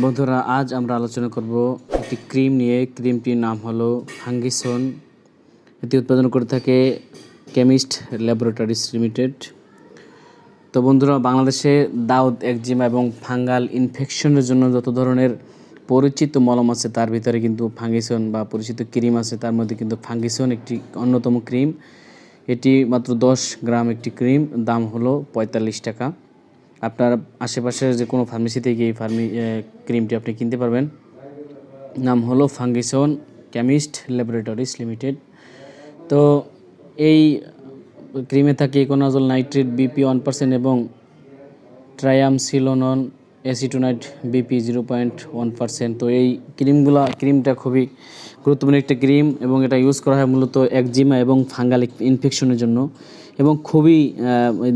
বন্ধুরা, আজ আমরা আলোচনা করব একটি ক্রিম নিয়ে। ক্রিমটির নাম হলো ফাঙ্গিসন এটি উৎপাদন করে থাকে কেমিস্ট ল্যাবরেটরিজ লিমিটেড। তো বন্ধুরা, বাংলাদেশে দাউদ, একজিমা এবং ফাঙ্গাল ইনফেকশনের জন্য যত ধরনের পরিচিত মলম আছে, তার ভিতরে কিন্তু ফাঙ্গিসন বা পরিচিত ক্রিম আছে, তার মধ্যে কিন্তু ফাঙ্গিসন একটি অন্যতম ক্রিম। এটি মাত্র দশ গ্রাম একটি ক্রিম, দাম হলো পঁয়তাল্লিশ টাকা। আপনার আশেপাশের যে কোনো ফার্মেসি থেকে এই ফার্মি ক্রিমটি আপনি কিনতে পারবেন। নাম হলো ফাঙ্গিসন কেমিস্ট ল্যাবরেটরিজ লিমিটেড। তো এই ক্রিমে থাকে econazole nitrate, BP one percent এবং triamcinolone acetonide BP zero point one percent. তো এই ক্রিমগুলা, ক্রিমটা খুবই গুরুত্বপূর্ণ একটা ক্রিম এবং এটা ইউজ করা হয় মূলত একজিমা এবং ফাঙ্গাল ইনফেকশনের জন্য এবং খুবই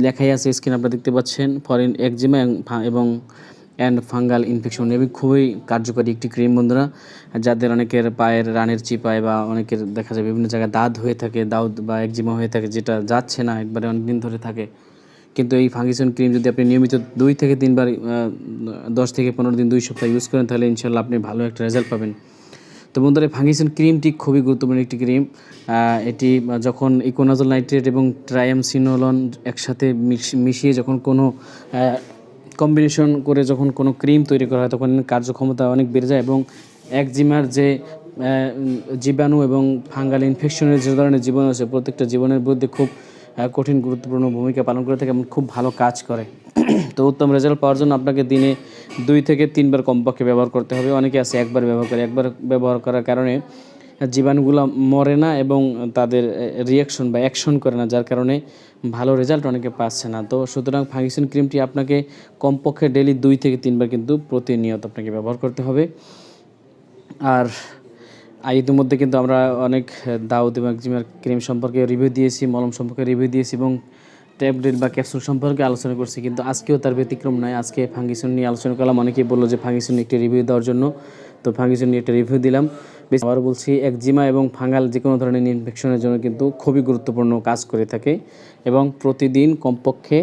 লেখাই আছে স্ক্রিন আপনারা দেখতে পাচ্ছেন, ফরেন একজিমা এবং অ্যান্ড ফাঙ্গাল ইনফেকশন। এবং খুবই কার্যকরী একটি ক্রিম বন্ধুরা। যাদের অনেকের পায়ের রানের চিপায় বা অনেকের দেখা যায় বিভিন্ন জায়গায় দাঁত হয়ে থাকে, দাউদ বা একজিমা হয়ে থাকে, যেটা যাচ্ছে না, একবারে অনেক দিন ধরে থাকে। কিন্তু এই ফাঙ্গিসন ক্রিম যদি আপনি নিয়মিত দুই থেকে তিনবার দশ থেকে পনেরো দিন দুই সপ্তাহ ইউজ করেন, তাহলে ইনশাল্লাহ আপনি ভালো একটা রেজাল্ট পাবেন। তো বন্ধুরা ফাঙ্গিসন ক্রিমটি খুবই গুরুত্বপূর্ণ একটি ক্রিম। এটি যখন ইকোনাজল নাইট্রেট এবং ট্রায়ামসিনোলন একসাথে মিশ- মিশিয়ে যখন কোনো কম্বিনেশন করে যখন কোনো ক্রিম তৈরি করা হয়, তখন কার্যক্ষমতা অনেক বেড়ে যায় এবং একজিমার যে জীবাণু এবং ফাঙ্গাল ইনফেকশনের যে ধরনের জীবাণু আছে, প্রত্যেকটা জীবনের বিরুদ্ধে খুব কঠিন, গুরুত্বপূর্ণ ভূমিকা পালন করে থাকে এবং খুব ভালো কাজ করে। তো উত্তম রেজাল্ট পাওয়ার জন্য আপনাকে দিনে দুই থেকে তিনবার কমপক্ষে ব্যবহার করতে হবে। অনেকে আছে একবার ব্যবহার করে, একবার ব্যবহার করার কারণে জীবাণুগুলো মরে না এবং তাদের রিয়াকশন বা অ্যাকশন করে না, যার কারণে ভালো রেজাল্ট অনেকে পাচ্ছে না। তো সুতরাং ফাঙ্গিসন ক্রিমটি আপনাকে কমপক্ষে ডেলি দুই থেকে তিনবার কিন্তু প্রতিনিয়ত আপনাকে ব্যবহার করতে হবে। আর ইতিমধ্যে কিন্তু আমরা অনেক দাউদ এবং ক্রিম সম্পর্কে রিভিউ দিয়েছি, মলম সম্পর্কে রিভিউ দিয়েছি এবং ট্যাবলেট বা ক্যাপসুল সম্পর্কে আলোচনা করছি, কিন্তু আজকেও তার ব্যতিক্রম নয় আজকে ফাঙ্গিসন নিয়ে আলোচনা করলাম, অনেকেই বলল যে ফাঙ্গিসন একটি রিভিউ দেওয়ার জন্য, তো ফাঙ্গিসন নিয়ে একটা রিভিউ দিলাম। আবার বলছি, একজিমা এবং ফাঙ্গাল যে কোনো ধরনের ইনফেকশনের জন্য কিন্তু খুবই গুরুত্বপূর্ণ কাজ করে থাকে এবং প্রতিদিন কমপক্ষে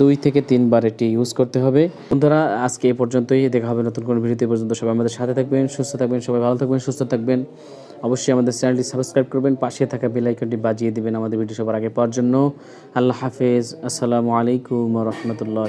দুই থেকে তিনবার এটি ইউজ করতে হবে। বন্ধুরা, আজকে এ পর্যন্তই। দেখা হবে নতুন কোনো ভিডিওতে পর্যন্ত সবাই আমাদের সাথে থাকবেন, সুস্থ থাকবেন, সবাই ভালো থাকবেন, সুস্থ থাকবেন। অবশ্যই আমাদের চ্যানেলটি সাবস্ক্রাইব করবেন, পাশে থাকা বেল আইকনটি বাজিয়ে দিবেন আমাদের ভিডিও সবার আগে পাওয়ার জন্য। আল্লাহ হাফেজ। আসসালামু আলাইকুম রহমতুল্লাহ।